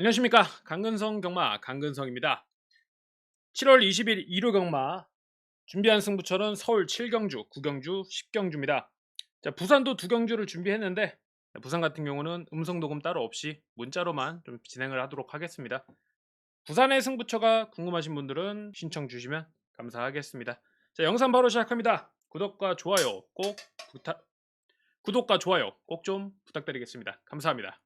안녕하십니까. 강근성 경마 강근성입니다. 7월 20일 일요 경마 준비한 승부처는 서울 7경주 9경주 10경주입니다. 자, 부산도 두 경주를 준비했는데 부산 같은 경우는 음성 녹음 따로 없이 문자로만 좀 진행을 하도록 하겠습니다. 부산의 승부처가 궁금하신 분들은 신청 주시면 감사하겠습니다. 자 영상 바로 시작합니다. 구독과 좋아요 꼭 부탁 구독과 좋아요 꼭 좀 부탁드리겠습니다. 감사합니다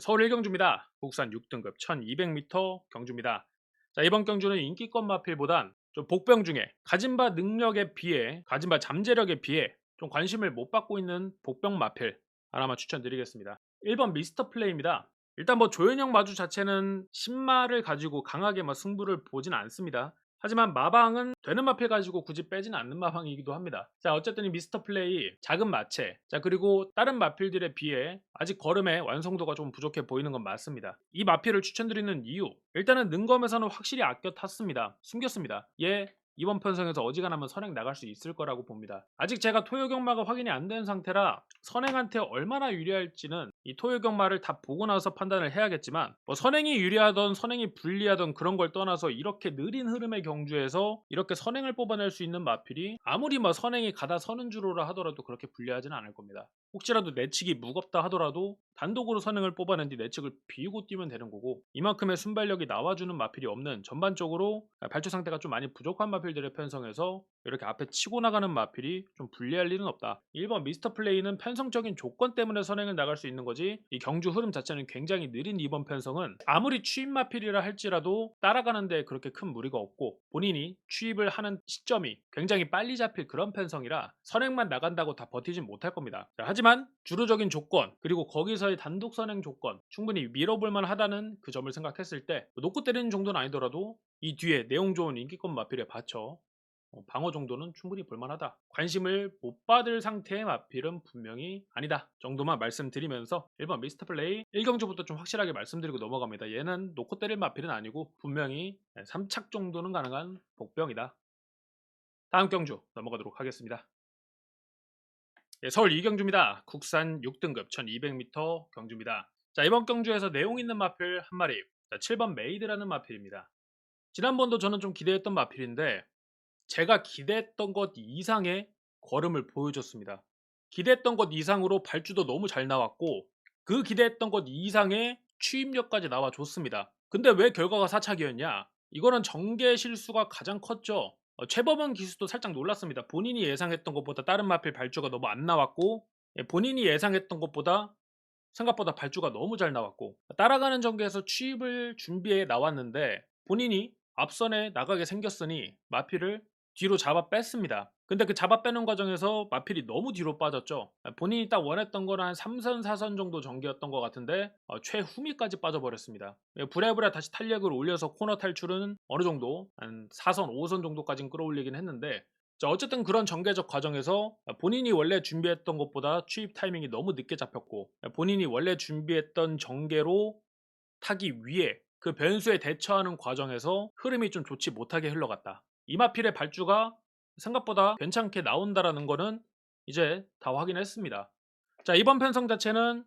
서울 1경주입니다. 국산 6등급 1200m 경주입니다. 자, 이번 경주는 인기권 마필보단 좀 복병 중에 가진 바 능력에 비해 가진 바 잠재력에 비해 좀 관심을 못 받고 있는 복병 마필 하나만 추천드리겠습니다. 1번 미스터 플레이입니다. 일단 뭐 조현영 마주 자체는 신마를 가지고 강하게 뭐 승부를 보진 않습니다. 하지만 마방은 되는 마필 가지고 굳이 빼지는 않는 마방이기도 합니다. 자 어쨌든 이 미스터 플레이 작은 마체 자 그리고 다른 마필들에 비해 아직 걸음의 완성도가 좀 부족해 보이는 건 맞습니다. 이 마필을 추천드리는 이유 일단은 능검에서는 확실히 아껴 탔습니다. 숨겼습니다. 얘 이번 편성에서 어지간하면 선행 나갈 수 있을 거라고 봅니다. 아직 제가 토요경마가 확인이 안 된 상태라 선행한테 얼마나 유리할지는 이 토요경마를 다 보고 나서 판단을 해야겠지만 뭐 선행이 유리하던 선행이 불리하던 그런 걸 떠나서 이렇게 느린 흐름의 경주에서 이렇게 선행을 뽑아낼 수 있는 마필이 아무리 뭐 선행이 가다 서는 주로라 하더라도 그렇게 불리하지는 않을 겁니다. 혹시라도 내측이 무겁다 하더라도 단독으로 선행을 뽑아낸 뒤 내측을 비우고 뛰면 되는 거고 이만큼의 순발력이 나와주는 마필이 없는 전반적으로 발주 상태가 좀 많이 부족한 마필들의 편성에서 이렇게 앞에 치고 나가는 마필이 좀 불리할 일은 없다. 1번 미스터 플레이는 편성적인 조건 때문에 선행을 나갈 수 있는 거지 이 경주 흐름 자체는 굉장히 느린 2번 편성은 아무리 취입 마필이라 할지라도 따라가는데 그렇게 큰 무리가 없고 본인이 취입을 하는 시점이 굉장히 빨리 잡힐 그런 편성이라 선행만 나간다고 다 버티진 못할 겁니다. 자, 하지만 주루적인 조건 그리고 거기서의 단독 선행 조건 충분히 밀어볼만 하다는 그 점을 생각했을 때 놓고 때리는 정도는 아니더라도 이 뒤에 내용 좋은 인기권 마필에 받쳐 어, 방어 정도는 충분히 볼만하다. 관심을 못 받을 상태의 마필은 분명히 아니다. 정도만 말씀드리면서 1번 미스터 플레이 1경주부터 좀 확실하게 말씀드리고 넘어갑니다. 얘는 놓고 때릴 마필은 아니고 분명히 3착 정도는 가능한 복병이다. 다음 경주 넘어가도록 하겠습니다. 예, 서울 2경주입니다. 국산 6등급 1200m 경주입니다. 자 이번 경주에서 내용 있는 마필 한 마리 자, 7번 메이드라는 마필입니다. 지난번도 저는 좀 기대했던 마필인데 제가 기대했던 것 이상의 걸음을 보여줬습니다. 기대했던 것 이상으로 발주도 너무 잘 나왔고 그 기대했던 것 이상의 취입력까지 나와줬습니다. 근데 왜 결과가 사착이었냐? 이거는 전개 실수가 가장 컸죠. 어, 최범원 기수도 살짝 놀랐습니다. 본인이 예상했던 것보다 다른 마필 발주가 너무 안 나왔고 예, 본인이 예상했던 것보다 생각보다 발주가 너무 잘 나왔고 따라가는 전개에서 취입을 준비해 나왔는데 본인이 앞선에 나가게 생겼으니 마필을 뒤로 잡아 뺐습니다. 근데 그 잡아 빼는 과정에서 마필이 너무 뒤로 빠졌죠. 본인이 딱 원했던 거는 한 3선, 4선 정도 전개였던 것 같은데 어, 최후미까지 빠져버렸습니다. 예, 부랴부랴 다시 탄력을 올려서 코너 탈출은 어느 정도 한 4선, 5선 정도까지는 끌어올리긴 했는데 자, 어쨌든 그런 전개적 과정에서 본인이 원래 준비했던 것보다 취입 타이밍이 너무 늦게 잡혔고 본인이 원래 준비했던 전개로 타기 위해 그 변수에 대처하는 과정에서 흐름이 좀 좋지 못하게 흘러갔다. 이마필의 발주가 생각보다 괜찮게 나온다라는 거는 이제 다 확인했습니다. 자, 이번 편성 자체는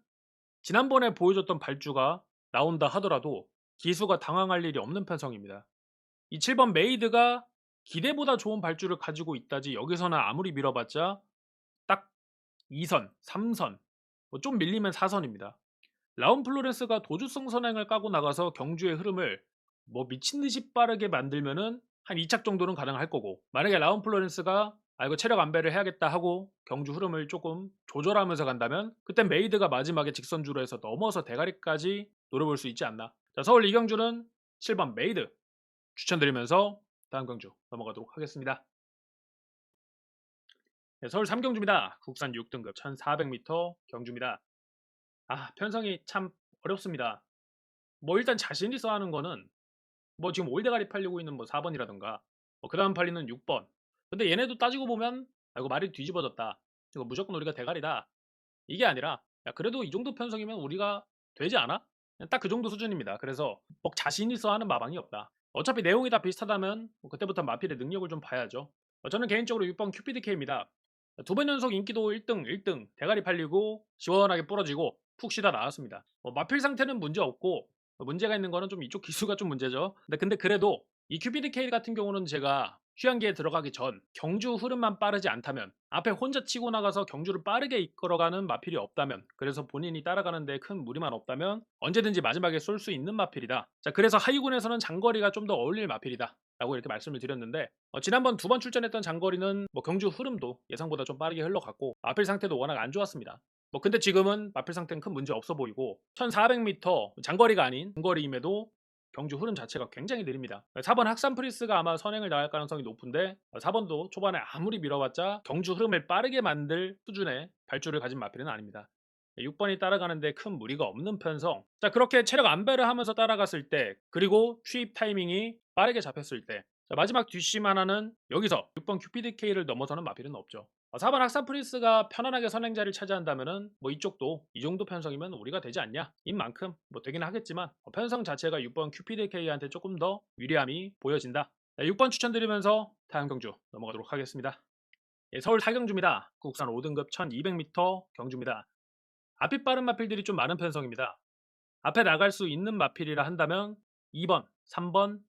지난번에 보여줬던 발주가 나온다 하더라도 기수가 당황할 일이 없는 편성입니다. 이 7번 메이드가 기대보다 좋은 발주를 가지고 있다지 여기서는 아무리 밀어봤자 딱 2선, 3선, 뭐 좀 밀리면 4선입니다. 라운 플로렌스가 도주성 선행을 까고 나가서 경주의 흐름을 뭐 미친 듯이 빠르게 만들면은 한 2착 정도는 가능할 거고 만약에 라운 플로렌스가 아 이거 체력 안배를 해야겠다 하고 경주 흐름을 조금 조절하면서 간다면 그때 메이드가 마지막에 직선주로 해서 넘어서 대가리까지 노려볼 수 있지 않나. 자 서울 이경주는 7번 메이드 추천드리면서 다음 경주 넘어가도록 하겠습니다. 네, 서울 3경주입니다. 국산 6등급 1400m 경주입니다. 아 편성이 참 어렵습니다. 뭐 일단 자신 있어 하는 거는 뭐 지금 올대가리 팔리고 있는 뭐 4번이라던가. 뭐 그 다음 팔리는 6번. 근데 얘네도 따지고 보면 아이고 말이 뒤집어졌다. 이거 무조건 우리가 대가리다. 이게 아니라 야 그래도 이 정도 편성이면 우리가 되지 않아? 딱 그 정도 수준입니다. 그래서 뭐 자신 있어 하는 마방이 없다. 어차피 내용이 다 비슷하다면 뭐 그때부터 마필의 능력을 좀 봐야죠. 어, 저는 개인적으로 6번 큐피드 K입니다. 두 번 연속 인기도 1등 1등. 대가리 팔리고 시원하게 부러지고 푹 쉬다 나왔습니다. 뭐 마필 상태는 문제 없고 문제가 있는 거는 좀 이쪽 기수가 좀 문제죠. 근데, 근데 그래도 이 큐피드 K 같은 경우는 제가 휴양기에 들어가기 전 경주 흐름만 빠르지 않다면 앞에 혼자 치고 나가서 경주를 빠르게 이끌어가는 마필이 없다면 그래서 본인이 따라가는데 큰 무리만 없다면 언제든지 마지막에 쏠 수 있는 마필이다. 자 그래서 하이군에서는 장거리가 좀 더 어울릴 마필이다. 라고 이렇게 말씀을 드렸는데 어, 지난번 두 번 출전했던 장거리는 뭐 경주 흐름도 예상보다 좀 빠르게 흘러갔고 마필 상태도 워낙 안 좋았습니다. 뭐 근데 지금은 마필 상태는 큰 문제 없어 보이고 1400m 장거리가 아닌 중거리임에도 경주 흐름 자체가 굉장히 느립니다. 4번 학산 프리스가 아마 선행을 나갈 가능성이 높은데 4번도 초반에 아무리 밀어봤자 경주 흐름을 빠르게 만들 수준의 발주를 가진 마필은 아닙니다. 6번이 따라가는데 큰 무리가 없는 편성. 자 그렇게 체력 안배를 하면서 따라갔을 때 그리고 취입 타이밍이 빠르게 잡혔을 때 자, 마지막 뒷심 하나는 여기서 6번 큐피드 K를 넘어서는 마필은 없죠. 4번 학산 프리스가 편안하게 선행자를 차지한다면은 뭐 이쪽도 이 정도 편성이면 우리가 되지 않냐 인 만큼 뭐 되긴 하겠지만 어, 편성 자체가 6번 큐피드 K한테 조금 더 유리함이 보여진다. 자, 6번 추천드리면서 다음 경주 넘어가도록 하겠습니다. 예, 서울 사경주입니다. 국산 5등급 1200m 경주입니다. 앞이 빠른 마필들이 좀 많은 편성입니다. 앞에 나갈 수 있는 마필이라 한다면 2번, 3번,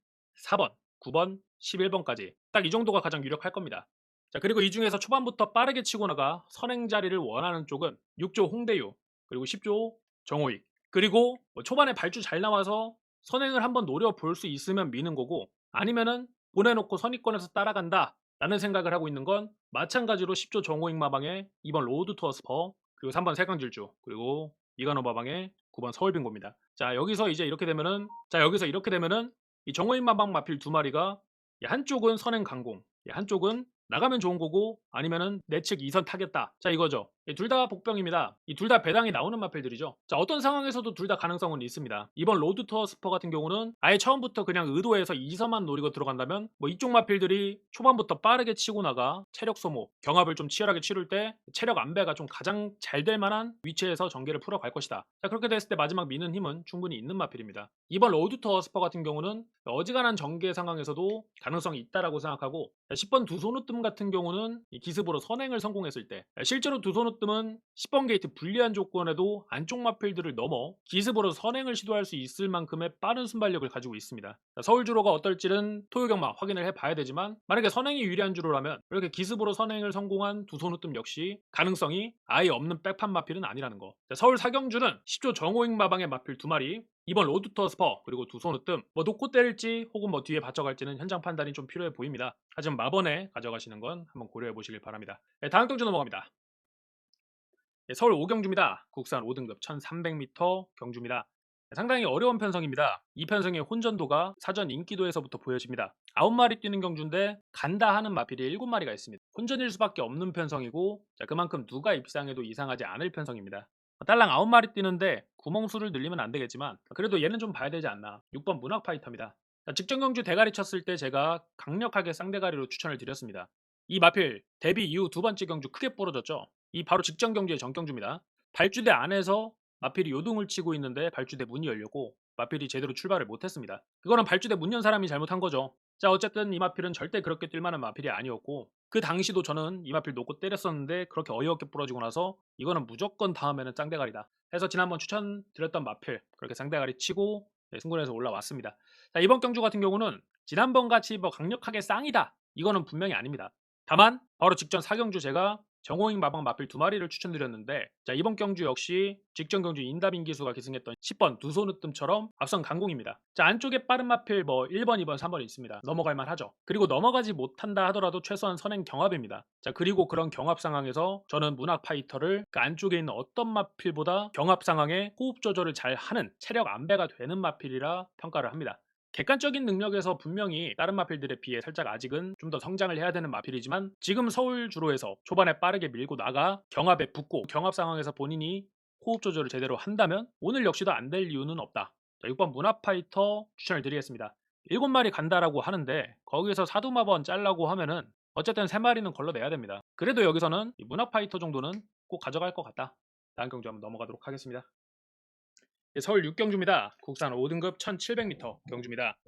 4번, 9번, 11번까지 딱 이 정도가 가장 유력할 겁니다. 자 그리고 이 중에서 초반부터 빠르게 치고 나가 선행 자리를 원하는 쪽은 6조 홍대유 그리고 10조 정호익 그리고 뭐 초반에 발주 잘 나와서 선행을 한번 노려볼 수 있으면 미는 거고 아니면은 보내놓고 선입권에서 따라간다 라는 생각을 하고 있는 건 마찬가지로 10조 정호익 마방의 2번 로드 투어 스퍼 그리고 3번 세강질주 그리고 이간호 마방의 9번 서울빙고입니다. 자 여기서 이제 이렇게 되면은 자 여기서 이렇게 되면은 이 정호익 마방 마필 두 마리가 한쪽은 선행 강공 한쪽은 나가면 좋은 거고 아니면은 내 측 2선 타겠다. 자 이거죠. 둘 다 복병입니다. 이 둘 다 배당이 나오는 마필들이죠. 자 어떤 상황에서도 둘 다 가능성은 있습니다. 이번 로드 투어 스퍼 같은 경우는 아예 처음부터 그냥 의도해서 2선만 노리고 들어간다면 뭐 이쪽 마필들이 초반부터 빠르게 치고 나가 체력 소모, 경합을 좀 치열하게 치를 때 체력 안배가 좀 가장 잘 될 만한 위치에서 전개를 풀어갈 것이다. 자 그렇게 됐을 때 마지막 미는 힘은 충분히 있는 마필입니다. 이번 로드 투어 스퍼 같은 경우는 어지간한 전개 상황에서도 가능성이 있다라고 생각하고 10번 두 손으 뜸 같은 경우는 이 기습으로 선행을 성공했을 때 실제로 두손 으 뜸은 10번 게이트 불리한 조건에도 안쪽 마필들을 넘어 기습으로 선행을 시도할 수 있을 만큼의 빠른 순발력을 가지고 있습니다. 서울 주로가 어떨지는 토요 경마 확인을 해봐야 되지만 만약에 선행이 유리한 주로라면 이렇게 기습으로 선행을 성공한 두 손으 뜸 역시 가능성이 아예 없는 백판 마필은 아니라는 거. 서울 사경주는 10조 정호익 마방의 마필 두 마리 이번 로드터 스퍼 그리고 두손 으뜸 뭐 놓고 때릴지 혹은 뭐 뒤에 받쳐갈지는 현장 판단이 좀 필요해 보입니다. 하지만 마번에 가져가시는 건 한번 고려해 보시길 바랍니다. 네, 다음 경주 넘어갑니다. 네, 서울 5경주입니다. 국산 5등급 1300m 경주입니다. 네, 상당히 어려운 편성입니다. 이 편성의 혼전도가 사전 인기도에서부터 보여집니다. 9마리 뛰는 경주인데 간다 하는 마필이 7마리가 있습니다. 혼전일 수밖에 없는 편성이고 자, 그만큼 누가 입상해도 이상하지 않을 편성입니다. 딸랑 9마리 뛰는데 구멍수를 늘리면 안 되겠지만 그래도 얘는 좀 봐야 되지 않나 6번 문학 파이터입니다 직전 경주 대가리 쳤을 때 제가 강력하게 쌍대가리로 추천을 드렸습니다 이 마필 데뷔 이후 두 번째 경주 크게 부러졌죠 이 바로 직전 경주의 정경주입니다. 발주대 안에서 마필이 요동을 치고 있는데 발주대 문이 열렸고 마필이 제대로 출발을 못했습니다. 그거는 발주대 문 연 사람이 잘못한 거죠. 자 어쨌든 이 마필은 절대 그렇게 뛸 만한 마필이 아니었고 그 당시도 저는 이 마필 놓고 때렸었는데 그렇게 어이없게 부러지고 나서 이거는 무조건 다음에는 짱대가리다 해서 지난번 추천드렸던 마필 그렇게 쌍대가리 치고 네, 승군에서 올라왔습니다. 자 이번 경주 같은 경우는 지난번 같이 뭐 강력하게 쌍이다. 이거는 분명히 아닙니다. 다만 바로 직전 사경주 제가 정호잉 마방 마필 두 마리를 추천드렸는데 자 이번 경주 역시 직전 경주 인다빈 기수가 기승했던 10번 두 손으뜸처럼 앞선 강공입니다. 자 안쪽에 빠른 마필 뭐 1번, 2번, 3번 있습니다. 넘어갈 만하죠. 그리고 넘어가지 못한다 하더라도 최소한 선행 경합입니다. 자 그리고 그런 경합 상황에서 저는 문학 파이터를 그 안쪽에 있는 어떤 마필보다 경합 상황에 호흡 조절을 잘 하는 체력 안배가 되는 마필이라 평가를 합니다. 객관적인 능력에서 분명히 다른 마필들에 비해 살짝 아직은 좀 더 성장을 해야 되는 마필이지만 지금 서울 주로에서 초반에 빠르게 밀고 나가 경합에 붙고 경합 상황에서 본인이 호흡 조절을 제대로 한다면 오늘 역시도 안 될 이유는 없다. 자, 6번 문화파이터 추천을 드리겠습니다. 7마리 간다라고 하는데 거기서 사두마번 짤라고 하면은 어쨌든 3마리는 걸러내야 됩니다. 그래도 여기서는 문화파이터 정도는 꼭 가져갈 것 같다. 다음 경주 한번 넘어가도록 하겠습니다. 예, 서울 6경주입니다. 국산 5등급 1700m 경주입니다.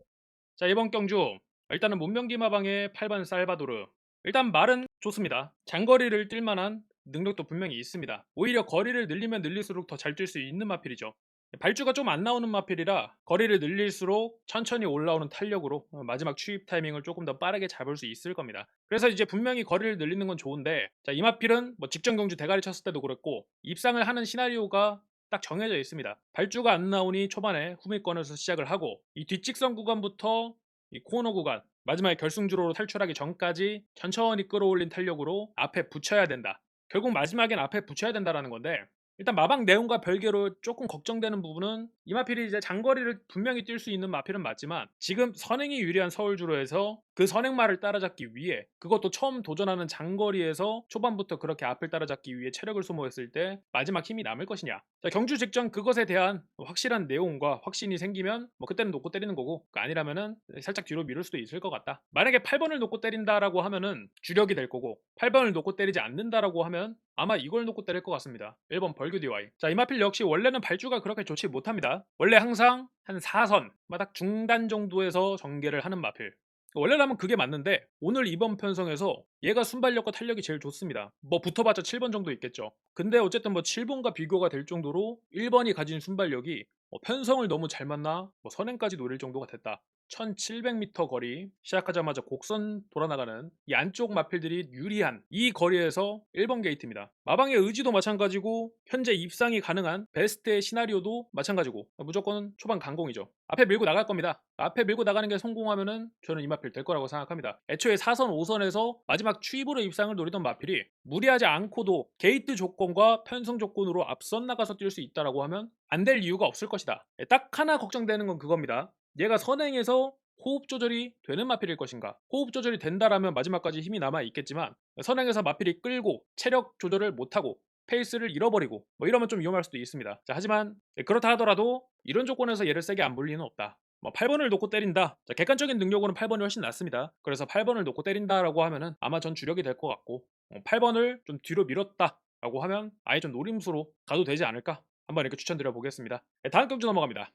자 이번 경주 일단은 문명기 마방의 8번 살바도르 일단 말은 좋습니다. 장거리를 뛸 만한 능력도 분명히 있습니다. 오히려 거리를 늘리면 늘릴수록 더 잘 뛸 수 있는 마필이죠. 발주가 좀 안 나오는 마필이라 거리를 늘릴수록 천천히 올라오는 탄력으로 어, 마지막 추입 타이밍을 조금 더 빠르게 잡을 수 있을 겁니다. 그래서 이제 분명히 거리를 늘리는 건 좋은데 자, 이 마필은 뭐 직전 경주 대가리 쳤을 때도 그랬고 입상을 하는 시나리오가 딱 정해져 있습니다. 발주가 안 나오니 초반에 후미권에서 시작을 하고 이 뒷직선 구간부터 이 코너 구간 마지막에 결승주로로 탈출하기 전까지 천천히 끌어올린 탄력으로 앞에 붙여야 된다. 결국 마지막엔 앞에 붙여야 된다라는 건데 일단 마방 내용과 별개로 조금 걱정되는 부분은 이 마필이 이제 장거리를 분명히 뛸 수 있는 마필은 맞지만 지금 선행이 유리한 서울주로에서 그 선행마를 따라잡기 위해 그것도 처음 도전하는 장거리에서 초반부터 그렇게 앞을 따라잡기 위해 체력을 소모했을 때 마지막 힘이 남을 것이냐 자, 경주 직전 그것에 대한 확실한 내용과 확신이 생기면 뭐 그때는 놓고 때리는 거고 그 아니라면은 살짝 뒤로 미룰 수도 있을 것 같다. 만약에 8번을 놓고 때린다라고 하면은 주력이 될 거고 8번을 놓고 때리지 않는다라고 하면 아마 이걸 놓고 때릴 것 같습니다. 1번 벌교 DY 자 이마필 역시 원래는 발주가 그렇게 좋지 못합니다. 원래 항상 한 4선 딱 중단 정도에서 전개를 하는 마필 원래라면 그게 맞는데 오늘 이번 편성에서 얘가 순발력과 탄력이 제일 좋습니다. 뭐 붙어봤자 7번 정도 있겠죠. 근데 어쨌든 뭐 7번과 비교가 될 정도로 1번이 가진 순발력이 뭐 편성을 너무 잘 맞나 뭐 선행까지 노릴 정도가 됐다. 1700m 거리 시작하자마자 곡선 돌아나가는 이 안쪽 마필들이 유리한 이 거리에서 1번 게이트입니다. 마방의 의지도 마찬가지고 현재 입상이 가능한 베스트의 시나리오도 마찬가지고 무조건 초반 강공이죠. 앞에 밀고 나갈 겁니다. 앞에 밀고 나가는 게 성공하면은 저는 이 마필 될 거라고 생각합니다. 애초에 4선, 5선에서 마지막 추입으로 입상을 노리던 마필이 무리하지 않고도 게이트 조건과 편성 조건으로 앞선 나가서 뛸 수 있다라고 하면 안 될 이유가 없을 것이다. 딱 하나 걱정되는 건 그겁니다. 얘가 선행에서 호흡 조절이 되는 마필일 것인가? 호흡 조절이 된다라면 마지막까지 힘이 남아 있겠지만 선행에서 마필이 끌고 체력 조절을 못하고 페이스를 잃어버리고 뭐 이러면 좀 위험할 수도 있습니다. 자, 하지만 그렇다 하더라도 이런 조건에서 얘를 세게 안 불리는 없다. 뭐 8번을 놓고 때린다. 자, 객관적인 능력으로는 8번이 훨씬 낫습니다. 그래서 8번을 놓고 때린다라고 하면은 아마 전 주력이 될 것 같고 8번을 좀 뒤로 밀었다 라고 하면 아예 좀 노림수로 가도 되지 않을까? 한번 이렇게 추천드려 보겠습니다. 네, 다음 경주 넘어갑니다.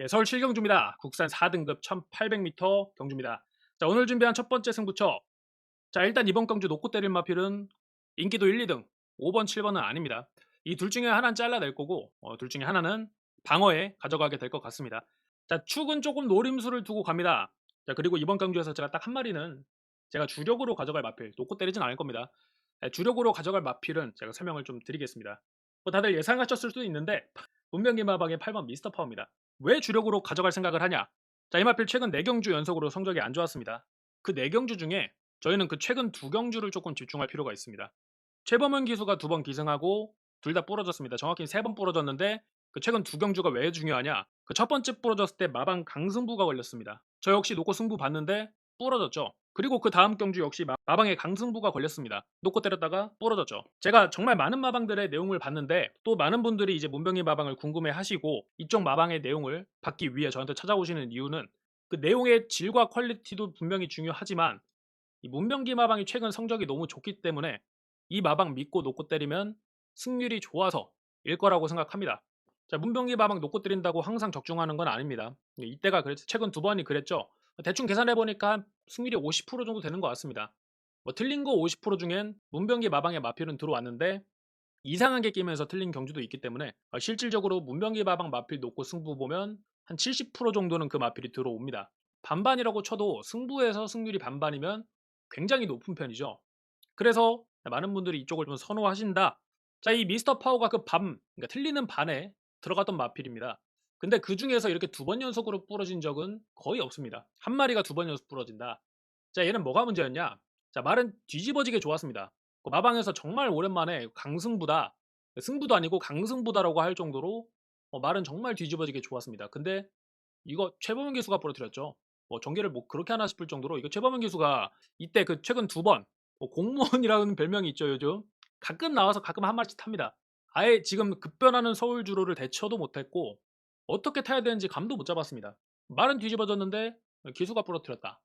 예, 서울 7경주입니다. 국산 4등급 1800m 경주입니다. 자, 오늘 준비한 첫 번째 승부처. 자, 일단 이번 경주 놓고 때릴 마필은 인기도 1, 2등. 5번, 7번은 아닙니다. 이 둘 중에 하나는 잘라낼 거고, 어, 둘 중에 하나는 방어에 가져가게 될 것 같습니다. 자, 축은 조금 노림수를 두고 갑니다. 자, 그리고 이번 경주에서 제가 딱 한 마리는 제가 주력으로 가져갈 마필, 놓고 때리진 않을 겁니다. 네, 주력으로 가져갈 마필은 제가 설명을 좀 드리겠습니다. 뭐 다들 예상하셨을 수도 있는데, 문명기 마방의 8번 미스터 파워입니다. 왜 주력으로 가져갈 생각을 하냐? 자, 이마필 최근 4경주 연속으로 성적이 안 좋았습니다. 그 4경주 중에 저희는 그 최근 두 경주를 조금 집중할 필요가 있습니다. 최범은 기수가 두 번 기승하고 둘 다 부러졌습니다. 정확히 세 번 부러졌는데 그 최근 두 경주가 왜 중요하냐? 그 첫 번째 부러졌을 때 마방 강승부가 걸렸습니다. 저 역시 놓고 승부 봤는데 부러졌죠. 그리고 그 다음 경주 역시 마방에 강승부가 걸렸습니다. 놓고 때렸다가 부러졌죠. 제가 정말 많은 마방들의 내용을 봤는데 또 많은 분들이 이제 문병희 마방을 궁금해 하시고 이쪽 마방의 내용을 받기 위해 저한테 찾아오시는 이유는 그 내용의 질과 퀄리티도 분명히 중요하지만 이 문병기 마방이 최근 성적이 너무 좋기 때문에 이 마방 믿고 놓고 때리면 승률이 좋아서 일 거라고 생각합니다. 자, 문병기 마방 놓고 때린다고 항상 적중하는 건 아닙니다. 이때가 그랬, 최근 두 번이 그랬죠. 대충 계산해 보니까 승률이 50% 정도 되는 것 같습니다. 뭐 틀린 거 50% 중엔 문병기 마방의 마필은 들어왔는데 이상한 게 끼면서 틀린 경주도 있기 때문에 어, 실질적으로 문병기 마방 마필 놓고 승부 보면 한 70% 정도는 그 마필이 들어옵니다. 반반이라고 쳐도 승부에서 승률이 반반이면 굉장히 높은 편이죠. 그래서 많은 분들이 이쪽을 좀 선호하신다. 자, 이 미스터 파워가 그 반, 그러니까 틀리는 반에 들어갔던 마필입니다. 근데 그 중에서 이렇게 두 번 연속으로 부러진 적은 거의 없습니다. 한 마리가 두 번 연속 부러진다. 자, 얘는 뭐가 문제였냐? 자, 말은 뒤집어지게 좋았습니다. 그 마방에서 정말 오랜만에 강승부다. 승부도 아니고 강승부다라고 할 정도로 어, 말은 정말 뒤집어지게 좋았습니다. 근데 이거 최범현 기수가 부러뜨렸죠. 뭐 전개를 뭐 그렇게 하나 싶을 정도로 이거 최범현 기수가 이때 그 최근 두 번, 뭐 공무원이라는 별명이 있죠 요즘. 가끔 나와서 가끔 한 마리씩 탑니다. 아예 지금 급변하는 서울 주로를 대처도 못했고 어떻게 타야 되는지 감도 못 잡았습니다. 말은 뒤집어졌는데 기수가 부러뜨렸다.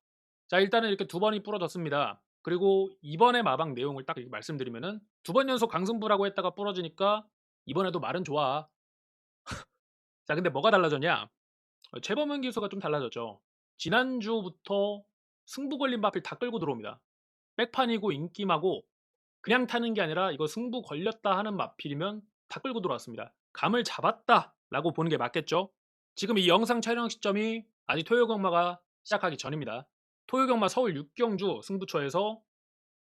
자 일단은 이렇게 두 번이 부러졌습니다. 그리고 이번에 마방 내용을 딱 말씀드리면은 두 번 연속 강승부라고 했다가 부러지니까 이번에도 말은 좋아. 자 근데 뭐가 달라졌냐? 최범현 기수가 좀 달라졌죠. 지난주부터 승부 걸린 마필 다 끌고 들어옵니다. 백판이고 인기마고 그냥 타는 게 아니라 이거 승부 걸렸다 하는 마필이면 다 끌고 들어왔습니다. 감을 잡았다 라고 보는 게 맞겠죠. 지금 이 영상 촬영 시점이 아직 토요경마가 시작하기 전입니다. 토요경마 서울 6경주 승부처에서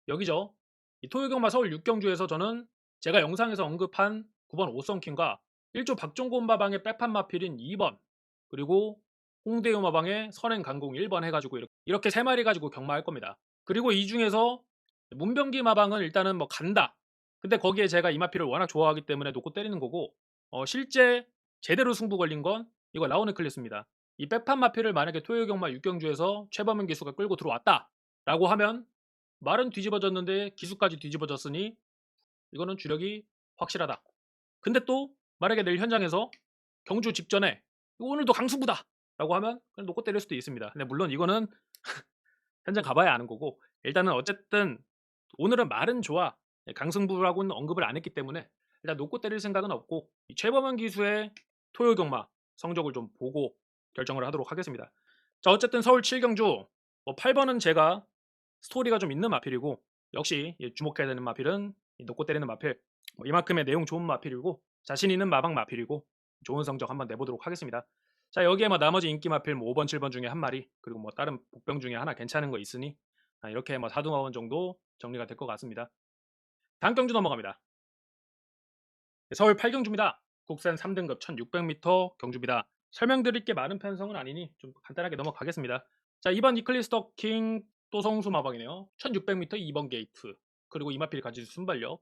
여기죠. 이 토요경마 서울 6경주에서 저는 제가 영상에서 언급한 9번 오성킹과 1조 박종곤 마방의 백판 마필인 2번 그리고 홍대유 마방의 선행 강공 1번 해가지고 이렇게, 이렇게 세 마리 가지고 경마할 겁니다. 그리고 이 중에서 문병기 마방은 일단은 뭐 간다. 근데 거기에 제가 이 마필을 워낙 좋아하기 때문에 놓고 때리는 거고 어, 실제 제대로 승부 걸린 건 이거 라오네클리스입니다. 이 백판 마필을 만약에 토요 경마 6경주에서 최범현 기수가 끌고 들어왔다 라고 하면 말은 뒤집어졌는데 기수까지 뒤집어졌으니 이거는 주력이 확실하다. 근데 또 만약에 내일 현장에서 경주 직전에 오늘도 강승부다 라고 하면 그냥 놓고 때릴 수도 있습니다. 근데 물론 이거는 현장 가봐야 아는 거고 일단은 어쨌든 오늘은 말은 좋아 강승부라고는 언급을 안 했기 때문에 일단 놓고 때릴 생각은 없고 이 최범현 기수의 토요 경마 성적을 좀 보고 결정을 하도록 하겠습니다. 자 어쨌든 서울 7경주 뭐 8번은 제가 스토리가 좀 있는 마필이고 역시 이 주목해야 되는 마필은 이 놓고 때리는 마필 뭐 이만큼의 내용 좋은 마필이고 자신 있는 마방 마필이고 좋은 성적 한번 내보도록 하겠습니다. 자 여기에 뭐 나머지 인기 마필 뭐 5번 7번 중에 한 마리 그리고 뭐 다른 복병 중에 하나 괜찮은 거 있으니 아, 이렇게 뭐 사두마원 정도 정리가 될 것 같습니다. 다음 경주 넘어갑니다. 서울 8경주입니다. 국산 3등급 1600m 경주입니다. 설명드릴 게 많은 편성은 아니니 좀 간단하게 넘어가겠습니다. 자 이번 이클리스 더킹 또 성수 마방이네요. 1600m 2번 게이트 그리고 이마필 가지수 순발력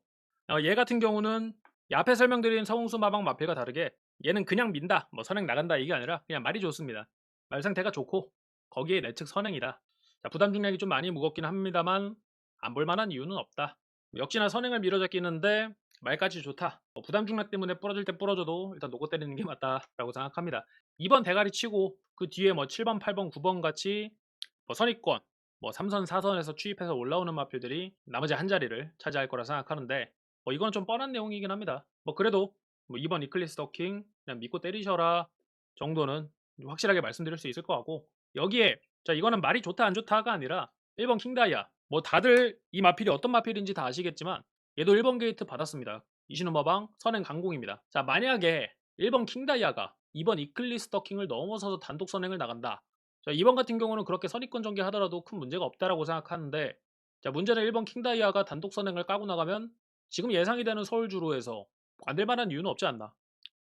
어, 얘 같은 경우는 이 앞에 설명드린 성수 마방 마필과 다르게 얘는 그냥 민다 뭐 선행 나간다 이게 아니라 그냥 말이 좋습니다. 말 상태가 좋고 거기에 내측 선행이다. 자, 부담 중량이 좀 많이 무겁긴 합니다만 안 볼만한 이유는 없다. 역시나 선행을 밀어잡기는데 말까지 좋다. 뭐 부담 중량 때문에 부러질 때 부러져도 일단 놓고 때리는 게 맞다라고 생각합니다. 2번 대가리 치고 그 뒤에 뭐 7번, 8번, 9번 같이 뭐 선입권, 뭐 3선, 4선에서 추입해서 올라오는 마필들이 나머지 한 자리를 차지할 거라 생각하는데 뭐 이건 좀 뻔한 내용이긴 합니다. 뭐 그래도 뭐 2번 이클리스 더킹 그냥 믿고 때리셔라 정도는 확실하게 말씀드릴 수 있을 것 같고 여기에 자 이거는 말이 좋다 안 좋다가 아니라 1번 킹다이아 뭐 다들 이 마필이 어떤 마필인지 다 아시겠지만 얘도 1번 게이트 받았습니다. 이신우마방 선행 강공입니다. 자 만약에 1번 킹다이아가 2번 이클리스 더킹을 넘어서서 단독 선행을 나간다. 자 2번 같은 경우는 그렇게 선입권 전개하더라도 큰 문제가 없다라고 생각하는데 자 문제는 1번 킹다이아가 단독 선행을 까고 나가면 지금 예상이 되는 서울주로에서 안 될 만한 이유는 없지 않나.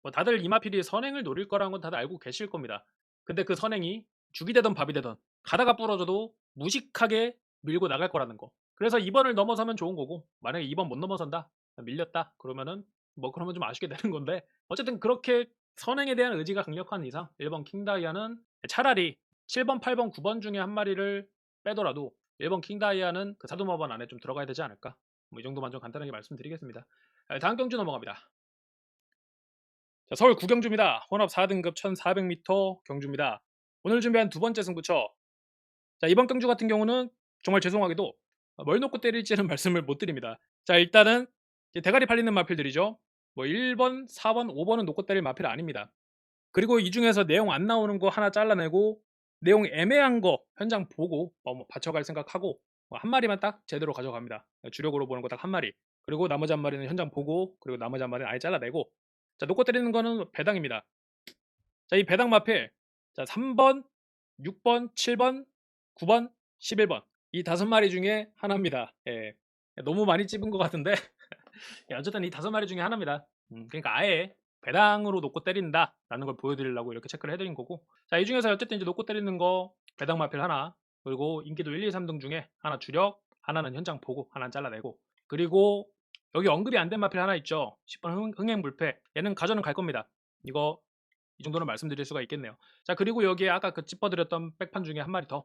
뭐 다들 이마필이 선행을 노릴 거라는 건 다들 알고 계실 겁니다. 근데 그 선행이 죽이 되던 밥이 되던 가다가 부러져도 무식하게 밀고 나갈 거라는 거. 그래서 2번을 넘어서면 좋은 거고 만약에 2번 못 넘어선다 밀렸다 그러면은 뭐 그러면 좀 아쉽게 되는 건데 어쨌든 그렇게 선행에 대한 의지가 강력한 이상 1번 킹다이아는 차라리 7번, 8번, 9번 중에 한 마리를 빼더라도 1번 킹다이아는 그 사도마번 안에 좀 들어가야 되지 않을까 뭐 이 정도만 좀 간단하게 말씀드리겠습니다. 다음 경주 넘어갑니다. 자, 서울 구경주입니다. 혼합 4등급 1400m 경주입니다. 오늘 준비한 두 번째 승부처. 자, 이번 경주 같은 경우는 정말 죄송하게도 뭘 놓고 때릴지는 말씀을 못 드립니다. 자, 일단은 대가리 팔리는 마필들이죠. 뭐 1번, 4번, 5번은 놓고 때릴 마필 아닙니다. 그리고 이 중에서 내용 안 나오는 거 하나 잘라내고 내용 애매한 거 현장 보고 뭐 받쳐갈 생각하고 뭐한 마리만 딱 제대로 가져갑니다. 주력으로 보는 거 딱 한 마리. 그리고 나머지 한 마리는 현장 보고 그리고 나머지 한 마리는 아예 잘라내고 자 놓고 때리는 거는 배당입니다. 자 이 배당 마필 자 3번, 6번, 7번, 9번, 11번 이 다섯 마리 중에 하나입니다. 예. 너무 많이 찝은 것 같은데. 예, 어쨌든 이 다섯 마리 중에 하나입니다. 음, 그러니까 아예 배당으로 놓고 때린다라는 걸 보여드리려고 이렇게 체크를 해드린 거고. 자 이 중에서 어쨌든 이제 놓고 때리는 거 배당 마필 하나 그리고 인기도 1, 2, 3등 중에 하나 주력 하나는 현장 보고 하나는 잘라내고. 그리고 여기 언급이 안 된 마필 하나 있죠? 10번 흥, 행불패. 얘는 가전은 갈 겁니다. 이거 이 정도는 말씀드릴 수가 있겠네요. 자 그리고 여기에 아까 그 짚어드렸던 백판 중에 한 마리 더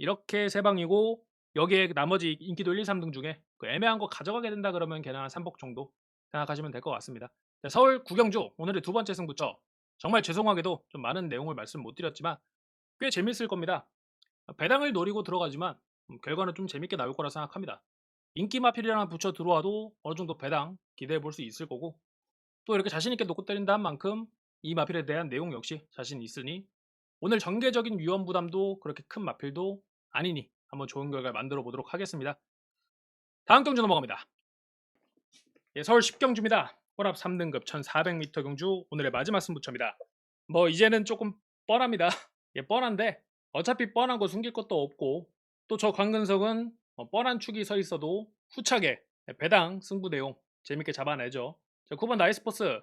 이렇게 세 방이고 여기에 나머지 인기도 1, 2, 3등 중에 그 애매한 거 가져가게 된다 그러면 걔는 한 3복 정도 생각하시면 될 것 같습니다. 자, 서울 구경주 오늘의 두 번째 승부처. 정말 죄송하게도 좀 많은 내용을 말씀 못 드렸지만 꽤 재밌을 겁니다. 배당을 노리고 들어가지만 음, 결과는 좀 재밌게 나올 거라 생각합니다. 인기 마필이랑 붙여 들어와도 어느 정도 배당 기대해 볼 수 있을 거고 또 이렇게 자신 있게 놓고 때린다 한 만큼 이 마필에 대한 내용 역시 자신 있으니 오늘 전개적인 위험 부담도 그렇게 큰 마필도 아니니 한번 좋은 결과 만들어 보도록 하겠습니다. 다음 경주 넘어갑니다. 예, 서울 10경주입니다. 혼합 3등급 1400m 경주 오늘의 마지막 승부처입니다. 뭐 이제는 조금 뻔합니다. 예, 뻔한데 어차피 뻔한 거 숨길 것도 없고 또저 강근석은 어, 뻔한 축이 서 있어도 후차게 예, 배당 승부 내용 재밌게 잡아내죠. 자, 9번 나이스포스.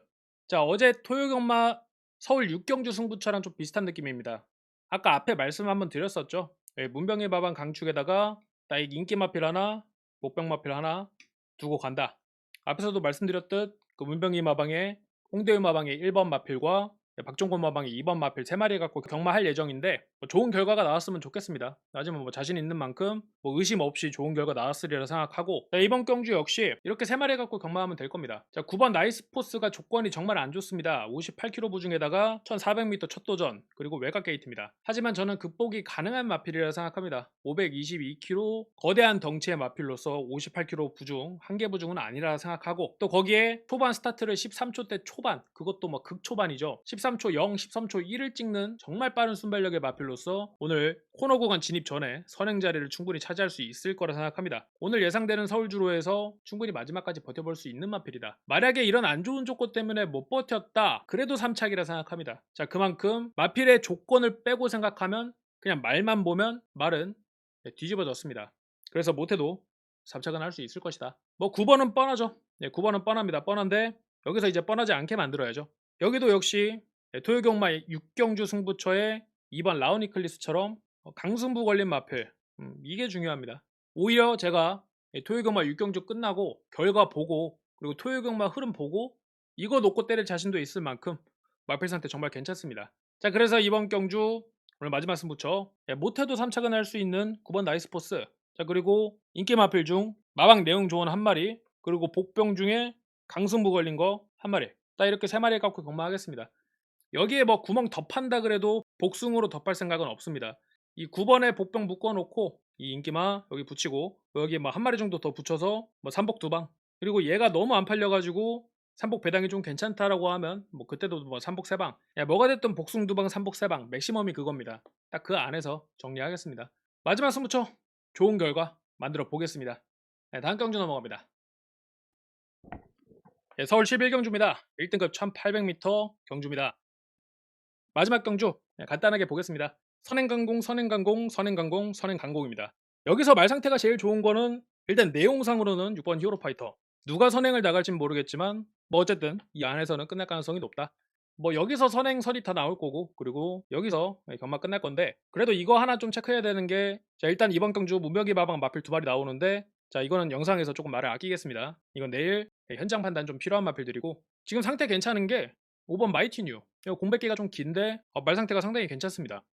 자, 어제 토요경마 서울 6경주 승부처랑 좀 비슷한 느낌입니다. 아까 앞에 말씀 한번 드렸었죠. 예, 문병의 마방 강축에다가 나익 인기 마필 하나, 목병 마필 하나 두고 간다. 앞에서도 말씀드렸듯 그 문병희 마방에 홍대우 마방의 1번 마필과 박종권 마방의 2번 마필 3마리 갖고 경마할 예정인데 뭐 좋은 결과가 나왔으면 좋겠습니다. 하지만 뭐 자신 있는 만큼 뭐 의심 없이 좋은 결과 나왔으리라 생각하고 자, 이번 경주 역시 이렇게 3마리 갖고 경마하면 될 겁니다. 자 9번 나이스포스가 조건이 정말 안 좋습니다. 58km 부중에다가 1400m 첫 도전 그리고 외곽 게이트입니다. 하지만 저는 극복이 가능한 마필이라 생각합니다. 522km 거대한 덩치의 마필로서 58km 부중 한계 부중은 아니라 생각하고 또 거기에 초반 스타트를 13초 대 초반 그것도 뭐 극초반이죠. 13초 0, 13초 1을 찍는 정말 빠른 순발력의 마필로서 오늘 코너 구간 진입 전에 선행 자리를 충분히 차지할 수 있을 거라 생각합니다. 오늘 예상되는 서울 주로에서 충분히 마지막까지 버텨볼 수 있는 마필이다. 만약에 이런 안 좋은 조건 때문에 못 버텼다. 그래도 3착이라 생각합니다. 자 그만큼 마필의 조건을 빼고 생각하면 그냥 말만 보면 말은 네, 뒤집어졌습니다. 그래서 못해도 3착은 할 수 있을 것이다. 뭐 9번은 뻔하죠. 네, 9번은 뻔합니다. 뻔한데 여기서 이제 뻔하지 않게 만들어야죠. 여기도 역시 네, 토요경마 6경주 승부처의 2번 라우니클리스처럼 어, 강승부 걸린 마필 음, 이게 중요합니다. 오히려 제가 예, 토요경마 6경주 끝나고 결과 보고 그리고 토요경마 흐름 보고 이거 놓고 때릴 자신도 있을 만큼 마필 상태 정말 괜찮습니다. 자 그래서 이번 경주 오늘 마지막 승부처 예, 못해도 3차근 할 수 있는 9번 나이스포스 자 그리고 인기 마필 중 마방 내용 좋은 한 마리 그리고 복병 중에 강승부 걸린 거 한 마리 딱 이렇게 세 마리 갖고 경마하겠습니다. 여기에 뭐 구멍 덮한다 그래도 복숭으로 덮할 생각은 없습니다. 이 9번에 복병 묶어놓고 이 인기마 여기 붙이고 여기 뭐 한 마리 정도 더 붙여서 뭐 삼복 두방 그리고 얘가 너무 안 팔려가지고 삼복 배당이 좀 괜찮다라고 하면 뭐 그때도 뭐 삼복 세방 야, 뭐가 됐든 복숭 두방 삼복 세방 맥시멈이 그겁니다. 딱 그 안에서 정리하겠습니다. 마지막 승부처 좋은 결과 만들어 보겠습니다. 네, 다음 경주 넘어갑니다. 네, 서울 11경주입니다. 1등급 1800m 경주입니다. 마지막 경주 네, 간단하게 보겠습니다. 선행강공, 선행강공, 선행강공, 선행강공입니다. 여기서 말 상태가 제일 좋은 거는 일단 내용상으로는 6번 히어로파이터. 누가 선행을 나갈진 모르겠지만 뭐 어쨌든 이 안에서는 끝날 가능성이 높다. 뭐 여기서 선행 선이 다 나올 거고 그리고 여기서 네, 경마 끝날 건데 그래도 이거 하나 좀 체크해야 되는 게 자, 일단 이번 경주 무명이 마방 마필 두 마리 나오는데 자 이거는 영상에서 조금 말을 아끼겠습니다. 이건 내일 네, 현장 판단 좀 필요한 마필들이고 지금 상태 괜찮은 게 5번 마이티 뉴. 공백기가 좀 긴데 어, 말 상태가 상당히 괜찮습니다.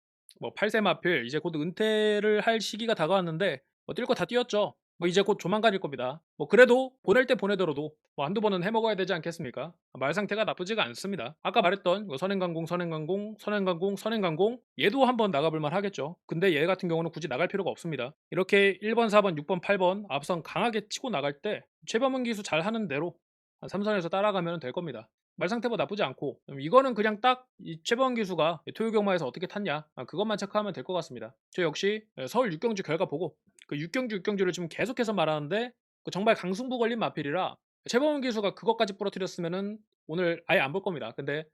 뭐 8세 마필 이제 곧 은퇴를 할 시기가 다가왔는데 뭐 뛸 거 다 뛰었죠. 뭐 이제 곧 조만간일 겁니다. 뭐 그래도 보낼 때 보내더라도 뭐 한두 번은 해먹어야 되지 않겠습니까? 말 상태가 나쁘지가 않습니다. 아까 말했던 이거 선행강공, 선행강공, 선행강공, 선행강공 얘도 한번 나가볼만 하겠죠. 근데 얘 같은 경우는 굳이 나갈 필요가 없습니다. 이렇게 1번, 4번, 6번, 8번 앞선 강하게 치고 나갈 때 최범은 기수 잘 하는 대로 한 3선에서 따라가면 될 겁니다. 말 상태도 나쁘지 않고 음, 이거는 그냥 딱이 최범 기수가 토요경마에서 어떻게 탔냐 아, 그것만 체크하면 될 것 같습니다. 저 역시 예, 서울 6경주 결과 보고 그 6경주 6경주를 지금 계속해서 말하는데 그 정말 강승부 걸린 마필이라 최범 기수가 그것까지 부러뜨렸으면은 오늘 아예 안 볼 겁니다. 근데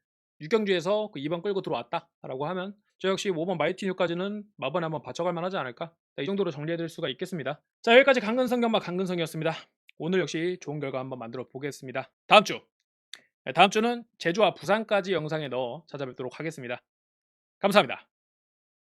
6경주에서 그 2번 끌고 들어왔다 라고 하면 저 역시 5번 마이티뉴까지는 마번에 한번 받쳐갈 만하지 않을까? 이 정도로 정리해드릴 수가 있겠습니다. 자 여기까지 강근성 경마 강근성이었습니다. 오늘 역시 좋은 결과 한번 만들어 보겠습니다. 다음 주 네, 다음 주는 제주와 부산까지 영상에 넣어 찾아뵙도록 하겠습니다. 감사합니다.